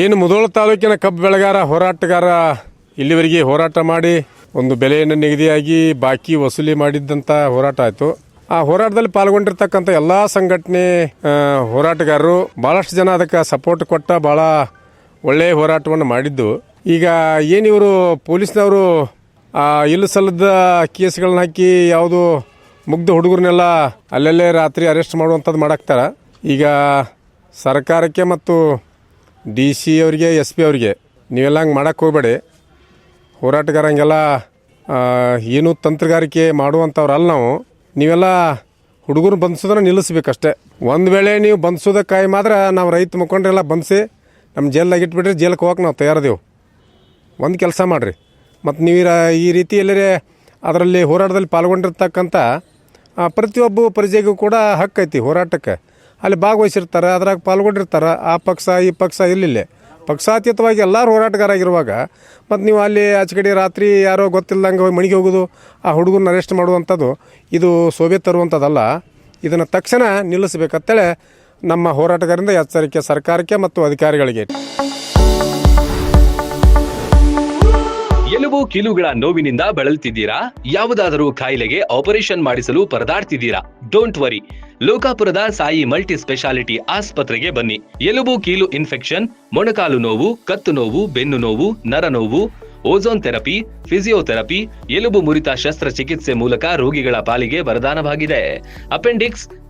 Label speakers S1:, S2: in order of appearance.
S1: ಏನು ಮುಧೋಳ ತಾಲೂಕಿನ ಕಬ್ಬು ಬೆಳೆಗಾರ ಹೋರಾಟಗಾರ ಇಲ್ಲಿವರೆಗೆ ಹೋರಾಟ ಮಾಡಿ ಒಂದು ಬೆಲೆಯನ್ನು ನಿಗದಿಯಾಗಿ ಬಾಕಿ ವಸೂಲಿ ಮಾಡಿದ್ದಂಥ ಹೋರಾಟ ಆಯಿತು. ಆ ಹೋರಾಟದಲ್ಲಿ ಪಾಲ್ಗೊಂಡಿರ್ತಕ್ಕಂಥ ಎಲ್ಲ ಸಂಘಟನೆ ಹೋರಾಟಗಾರರು ಭಾಳಷ್ಟು ಜನ ಅದಕ್ಕೆ ಸಪೋರ್ಟ್ ಕೊಟ್ಟ ಭಾಳ ಒಳ್ಳೆಯ ಹೋರಾಟವನ್ನು ಮಾಡಿದ್ದು. ಈಗ ಏನಿವರು ಪೊಲೀಸ್ನವರು ಇಲ್ಲ ಸಲ್ಲದ ಕೇಸ್ಗಳನ್ನ ಹಾಕಿ ಯಾವುದು ಮುಗ್ಧ ಹುಡುಗರನ್ನೆಲ್ಲ ಅಲ್ಲಲ್ಲೇ ರಾತ್ರಿ ಅರೆಸ್ಟ್ ಮಾಡುವಂಥದ್ದು ಮಾಡಾಕ್ತಾರ. ಈಗ ಸರ್ಕಾರಕ್ಕೆ ಮತ್ತು ಡಿ ಸಿ ಅವರಿಗೆ, ಎಸ್ ಪಿ ಅವರಿಗೆ, ನೀವೆಲ್ಲ ಹಂಗೆ ಮಾಡೋಕ್ಕೆ ಹೋಗಬೇಡಿ. ಹೋರಾಟಗಾರ ಹಂಗೆಲ್ಲ ಏನು ತಂತ್ರಗಾರಿಕೆ ಮಾಡುವಂಥವ್ರಲ್ಲ ನಾವು. ನೀವೆಲ್ಲ ಹುಡುಗರು ಬಂಧಿಸೋದನ್ನ ನಿಲ್ಲಿಸ್ಬೇಕಷ್ಟೇ. ಒಂದು ವೇಳೆ ನೀವು ಬಂಧಿಸೋದಕ್ಕಾಗಿ ಮಾತ್ರ ನಾವು ರೈತ ಮುಖಂಡ್ರೆಲ್ಲ ಬಂಧಿಸಿ ನಮ್ಮ ಜೈಲ್ದಾಗ ಇಟ್ಬಿಟ್ರೆ ಜೈಲಕ್ಕೆ ಹೋಗಕ್ಕೆ ನಾವು ತಯಾರದೇವು. ಒಂದು ಕೆಲಸ ಮಾಡಿರಿ. ಮತ್ತು ನೀವು ಈ ರೀತಿ ಎಲ್ಲರೇ ಅದರಲ್ಲಿ ಹೋರಾಟದಲ್ಲಿ ಪಾಲ್ಗೊಂಡಿರ್ತಕ್ಕಂಥ ಪ್ರತಿಯೊಬ್ಬ ಪ್ರಜೆಗೂ ಕೂಡ ಹಕ್ಕೈತಿ ಹೋರಾಟಕ್ಕೆ. ಅಲ್ಲಿ ಭಾಗವಹಿಸಿರ್ತಾರೆ, ಅದ್ರಾಗ ಪಾಲ್ಗೊಂಡಿರ್ತಾರೆ. ಆ ಪಕ್ಷ, ಈ ಪಕ್ಷ ಇಲ್ಲಿಲ್ಲ. ಪಕ್ಷಾತೀತವಾಗಿ ಎಲ್ಲರೂ ಹೋರಾಟಗಾರಾಗಿರುವಾಗ, ಮತ್ತು ನೀವು ಅಲ್ಲಿ ಆಚೆ ಕಡೆ ರಾತ್ರಿ ಯಾರೋ ಗೊತ್ತಿಲ್ಲದಂಗೆ ಮಣಿಗೆ ಹೋಗೋದು, ಆ ಹುಡುಗನ ಅರೆಸ್ಟ್ ಮಾಡುವಂಥದ್ದು, ಇದು ಶೋಭೆ ತರುವಂಥದ್ದಲ್ಲ. ಇದನ್ನು ತಕ್ಷಣ ನಿಲ್ಲಿಸಬೇಕಂತೇಳಿ ನಮ್ಮ ಹೋರಾಟಗಾರರಿಂದ ಎಚ್ಚರಿಕೆ ಸರ್ಕಾರಕ್ಕೆ ಮತ್ತು ಅಧಿಕಾರಿಗಳಿಗೆ.
S2: ಎಲುಬು ಕೀಲುಗಳ ನೋವಿನಿಂದ ಬಳಲ್ತಿದ್ದೀರಾ? ಯಾವುದಾದರೂ ಕಾಯಿಲೆಗೆ ಆಪರೇಷನ್ ಮಾಡಿಸಲು ಪರದಾಡ್ತಿದ್ದೀರಾ? ಡೋಂಟ್ ವರಿ ಲೋಕಾಪುರದ ಸಾಯಿ ಮಲ್ಟಿ ಸ್ಪೆಷಾಲಿಟಿ ಆಸ್ಪತ್ರೆಗೆ ಬನ್ನಿ. ಎಲುಬು, ಕೀಲು ಇನ್ಫೆಕ್ಷನ್, ಮೊಣಕಾಲು ನೋವು, ಕತ್ತು ನೋವು, ಬೆನ್ನು ನೋವು, ನರ ನೋವು, ಓಝೋನ್ ಥೆರಪಿ, ಫಿಸಿಯೋಥೆರಪಿ, ಎಲುಬು ಮುರಿತ ಶಸ್ತ್ರಚಿಕಿತ್ಸೆ ಮೂಲಕ ರೋಗಿಗಳ ಪಾಲಿಗೆ ವರದಾನವಾಗಿದೆ. ಅಪೆಂಡಿಕ್ಸ್